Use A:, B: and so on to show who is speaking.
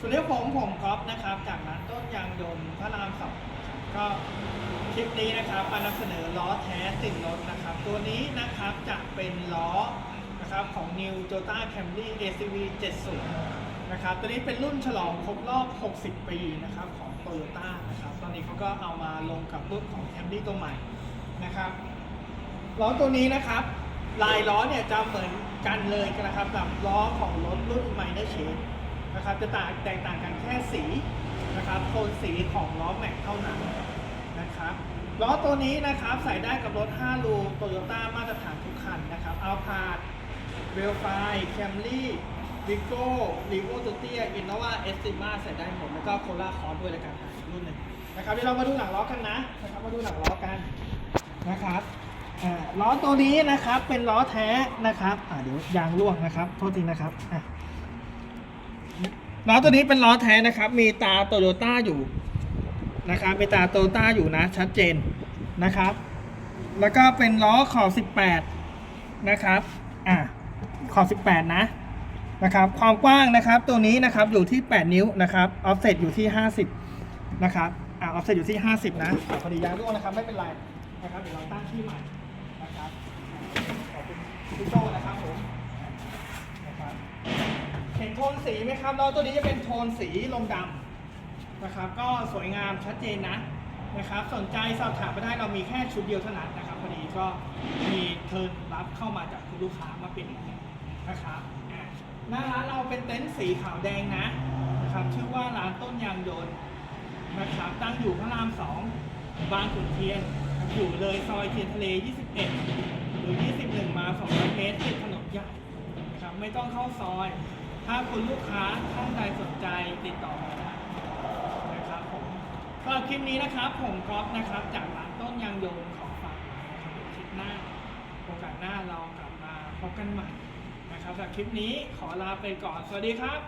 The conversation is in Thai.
A: สวัสดีครับผมผมก๊อฟนะครับ จากร้านต้นยางยนต์พระรามสองก็คลิปนี้นะครับมานำเสนอล้อแท้ติดรถนะครับ ตัวนี้นะครับจะเป็นล้อนะครับของ New Toyota Camry ACV 70นะครับตัวนี้เป็นรุ่นฉลองครบรอบ 60 ปีนะครับของ Toyota นะครับ ตอนนี้เขาก็เอามาลงกับรุ่นของ Camry ตัวใหม่นะครับล้อตัวนี้นะครับ ลายล้อเนี่ยจะเหมือนกันเลยนะครับกับล้อของรถรุ่น Minor Change น นะครับจะต่างแตกต่างกันแค่สีนะครับโทนสีของล้อแม็กเท่านั้นนะครับล้อตัวนี้นะครับใส่ได้กับรถ 5 ลูโตโยต้ามาตรฐานทุกคันนะครับอัลพาดเวลไฟแคมรี่วิโก้ลีโวตัวเตี้ยอินโนวาเอสติมาใส่ได้หมด แล้วก็โคลาคอร์ด้วยแล้วกันอีกรุ่นหนึ่งนะครับเดี๋ยวเรามาดูหลังล้อกันนะนะครับมาดูหลังล้อกันนะครับล้อตัวนี้นะครับเป็นล้อแท้นะครับเดี๋ยวยางร่วงนะครับโทษทีนะครับอะ ล้อตัวนี้เป็นล้อแท้นะครับ มีตาโตโยต้าอยู่นะครับ มีตาโตโยต้าอยู่นะ ชัดเจนนะครับ แล้วก็เป็นล้อขอบ 18 นะครับ อะ ขอบ 18 นะ นะครับ ความกว้างนะครับ ตัวนี้นะครับ อยู่ที่ 8 นิ้วนะครับ ออฟเซตอยู่ที่ 50 นะครับ อ่าออฟเซตอยู่ที่ 50นะอะพอดียางร่วงนะครับ ไม่เป็นไร นะครับ เดี๋ยวเราตั้งที่ใหม่นะครับ ขอบคุณพี่โจนะครับผมนะครับเห็นโทน สีไหมครับล้อตัวนี้จะเป็นโทนสีลมดำนะครับ ก็สวยงามชัดเจนนะนะครับ สนใจสอบถามมาได้เรามีแค่ชุดเดียวเท่านั้นนะครับพอดีก็มีเทิร์นรับเข้ามาจากคุณลูกค้ามาเปลี่ยนนะครับหน้าร้านเราเป็นเต็นท์สีขาวแดงนะนะครับ ชื่อว่าร้านต้นยางยนต์นะครับตั้งอยู่พระรามสองบางขุนเทียน อยู่เลยซอยเทียนทะเล 21 หรือ 21 มา 200 เมตรติดถนนใหญ่นะครับไม่ต้องเข้าซอย ถ้าคุณลูกค้าท่านใดสนใจติดต่อมาได้นะครับผมสำหรับคลิปนี้นะครับผมก๊อฟนะครับ จากร้านต้นยางยนต์ของฝากนะครับคลิปหน้าโอกาสหน้าเรากลับมาพบกันใหม่นะครับสำหรับคลิปนี้ขอลาไปก่อนสวัสดีครับ